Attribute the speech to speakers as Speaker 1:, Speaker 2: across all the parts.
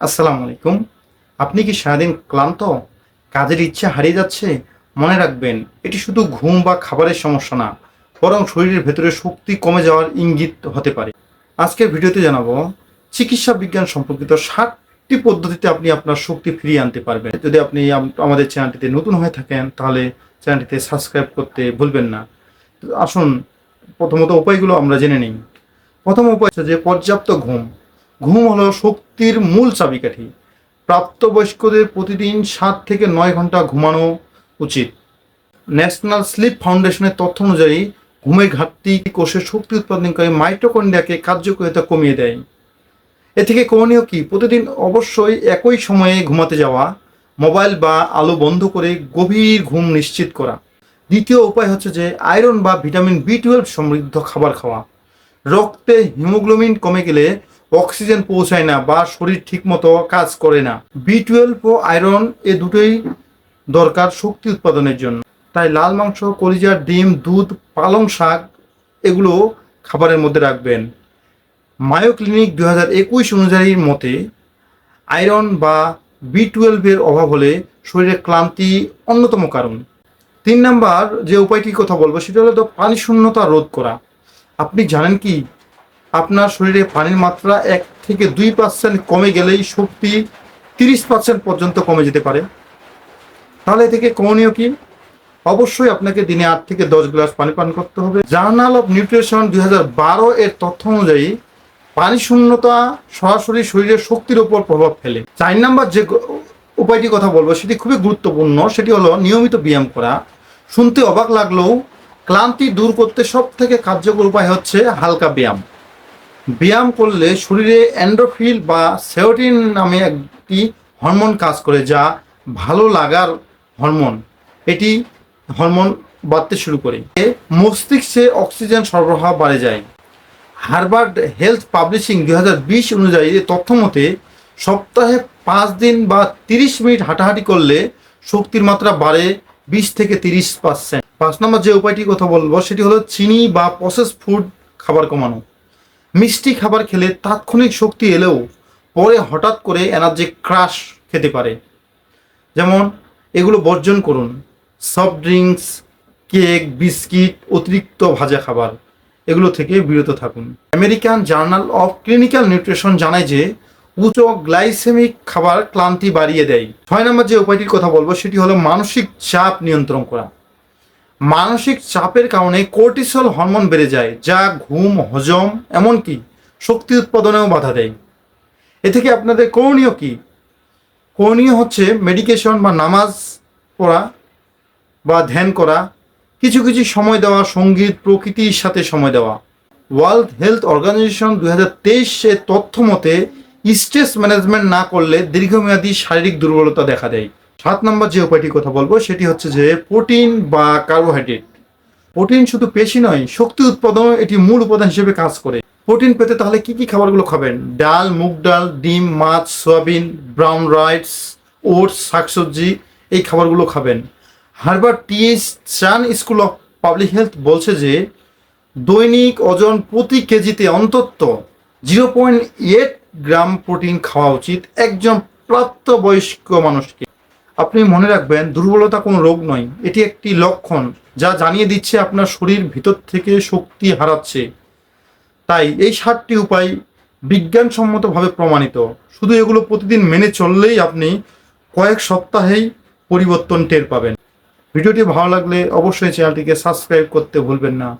Speaker 1: আসসালামু আলাইকুম। আপনি কি সারাদিন ক্লান্ত? কাজের ইচ্ছে হারিয়ে যাচ্ছে? মনে রাখবেন, এটি শুধু ঘুম বা খাবারের সমস্যা না, বরং শরীরের ভেতরে শক্তি কমে যাওয়ার ইঙ্গিত হতে পারে। আজকের ভিডিওতে জানাব, চিকিৎসা বিজ্ঞান সম্পর্কিত ষাটটি পদ্ধতিতে আপনি আপনার শক্তি ফিরিয়ে আনতে পারবেন। যদি আপনি আমাদের চ্যানেলটিতে নতুন হয়ে থাকেন, তাহলে চ্যানেলটিতে সাবস্ক্রাইব করতে ভুলবেন না। আসুন, প্রথমত উপায়গুলো আমরা জেনে নিই। প্রথম উপায় হচ্ছে যে পর্যাপ্ত ঘুম। ঘুম হলো শক্তির মূল চাবিকাঠি। প্রাপ্তবয়স্কদের প্রতিদিন সাত থেকে নয় ঘণ্টা ঘুমানো উচিত। ন্যাশনাল স্লিপ ফাউন্ডেশনের তথ্য অনুযায়ী ঘুমের ঘাটতি কোষের শক্তি উৎপাদনকারী মাইটোকন্ডিয়াকে কার্যকারিতা কমিয়ে দেয়। এ থেকে করণীয় কি? প্রতিদিন অবশ্যই একই সময়ে ঘুমাতে যাওয়া, মোবাইল বা আলো বন্ধ করে গভীর ঘুম নিশ্চিত করা। দ্বিতীয় উপায় হচ্ছে যে, আয়রন বা ভিটামিন বি টুয়েলভ সমৃদ্ধ খাবার খাওয়া। রক্তে হিমোগ্লোবিন কমে গেলে অক্সিজেন পৌঁছায় না বা শরীর ঠিকমতো কাজ করে না। বি টুয়েলভ ও আয়রন এ দুটোই দরকার শক্তি উৎপাদনের জন্য। তাই লাল মাংস কলিজার ডিম, দুধ, পালং শাক এগুলো খাবারের মধ্যে রাখবেন। মায়ো ক্লিনিক দু হাজার একুশ অনুযায়ী মতে আয়রন বা বি টুয়েলভের অভাব হলে শরীরে ক্লান্তি অন্যতম কারণ। তিন নাম্বার যে উপায়টির কথা বলব, সেটা হলো তো পানি শূন্যতা রোধ করা। আপনি জানেন কি? আপনার শরীরে পানির মাত্রা এক থেকে দুই পার্সেন্ট কমে গেলেই শক্তি তিরিশ পার্সেন্ট পর্যন্ত কমে যেতে পারে। তাহলে থেকে করণীয় কি? অবশ্যই আপনাকে দিনে আট থেকে দশ গ্লাস পানি পান করতে হবে। জার্নাল অফ নিউট্রিশন দুই এর তথ্য অনুযায়ী পানি শূন্যতা সরাসরি শরীরের শক্তির উপর প্রভাব ফেলে। চার নাম্বার যে উপায়টি কথা বলব, সেটি খুবই গুরুত্বপূর্ণ, সেটি হলো নিয়মিত ব্যায়াম করা। শুনতে অবাক লাগলেও ক্লান্তি দূর করতে সব থেকে কার্যকর উপায় হচ্ছে হালকা ব্যায়াম। ব্যায়াম করলে শরীরে অ্যান্ড্রোফিল বা সেওটিন নামে একটি হরমোন কাজ করে যা ভালো লাগার হরমোন। এটি হরমোন বাড়তে শুরু করে। মস্তিষ্কে অক্সিজেন সরবরাহ বাড়ে যায়। হার্ভার্ড হেলথ পাবলিশিং দু বিশ অনুযায়ী তথ্য মতে, সপ্তাহে পাঁচ দিন বা তিরিশ মিনিট হাঁটাহাঁটি করলে শক্তির মাত্রা বাড়ে বিশ থেকে তিরিশ পার্সেন্ট। পাঁচ নম্বর যে উপায়টির কথা বলব, সেটি হলো চিনি বা প্রসেস ফুড খাবার কমানো। মিষ্টি খাবার খেলে তাৎক্ষণিক শক্তি এলেও পরে হঠাৎ করে এনার্জি ক্রাশ খেতে পারে। যেমন, এগুলো বর্জন করুন। সফট ড্রিঙ্কস, কেক, বিস্কিট, অতিরিক্ত ভাজা খাবার, এগুলো থেকে বিরত থাকুন। American journal of clinical nutrition জানায় যে, উচ্চ গ্লাইসেমিক খাবার ক্লান্তি বাড়িয়ে দেয়। ছয় নম্বর যে উপায়টির কথা বলব, সেটি হলো মানসিক চাপ নিয়ন্ত্রণ করা। মানসিক চাপের কারণে কোর্টিসল হরমোন বেড়ে যায়, যা ঘুম, হজম, এমনকি শক্তি উৎপাদনেও বাধা দেয়। এ থেকে আপনাদের করণীয় কি? করণীয় হচ্ছে মেডিকেশন বা নামাজ পড়া বা ধ্যান করা, কিছু কিছু সময় দেওয়া, সংগীত, প্রকৃতির সাথে সময় দেওয়া। ওয়ার্ল্ড হেলথ অর্গানাইজেশন দুই হাজার তেইশের তথ্য মতে স্ট্রেস ম্যানেজমেন্ট না করলে দীর্ঘমেয়াদী শারীরিক দুর্বলতা দেখা দেয়। সাত নম্বর যে উপায়টির কথা বলব, সেটি হচ্ছে যে প্রোটিন বা কার্বোহাইড্রেট। প্রোটিন শুধু পেশি নয়, শক্তি উৎপাদন এটি মূল উপাদান হিসেবে কাজ করে। প্রোটিন পেতে তাহলে কি কি খাবারগুলো খাবেন? ডাল, মুগ ডাল, ডিম, মাছ, সয়াবিন, ব্রাউন রাইস, ওটস, শাকসবজি, এই খাবারগুলো খাবেন। Harvard T S Chan school of public health বলছে যে, দৈনিক ওজন প্রতি কেজিতে অন্তত zero point eight gram protein খাওয়া উচিত একজন প্রাপ্তবয়স্ক মানুষকে। আপনি মনে রাখবেন, দুর্বলতা কোনো রোগ নয়। এটি একটি লক্ষণ যা জানিয়ে দিচ্ছে আপনার শরীর ভিতর থেকে শক্তি হারাচ্ছে। তাই এই সাতটি উপায় বিজ্ঞানসম্মতভাবে প্রমাণিত। শুধু এগুলো প্রতিদিন মেনে চললেই আপনি কয়েক সপ্তাহেই পরিবর্তন টের পাবেন। ভিডিওটি ভালো লাগলে অবশ্যই চ্যানেলটিকে সাবস্ক্রাইব করতে ভুলবেন না।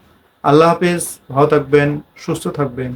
Speaker 1: আল্লাহ হাফেজ, ভালো থাকবেন, সুস্থ থাকবেন।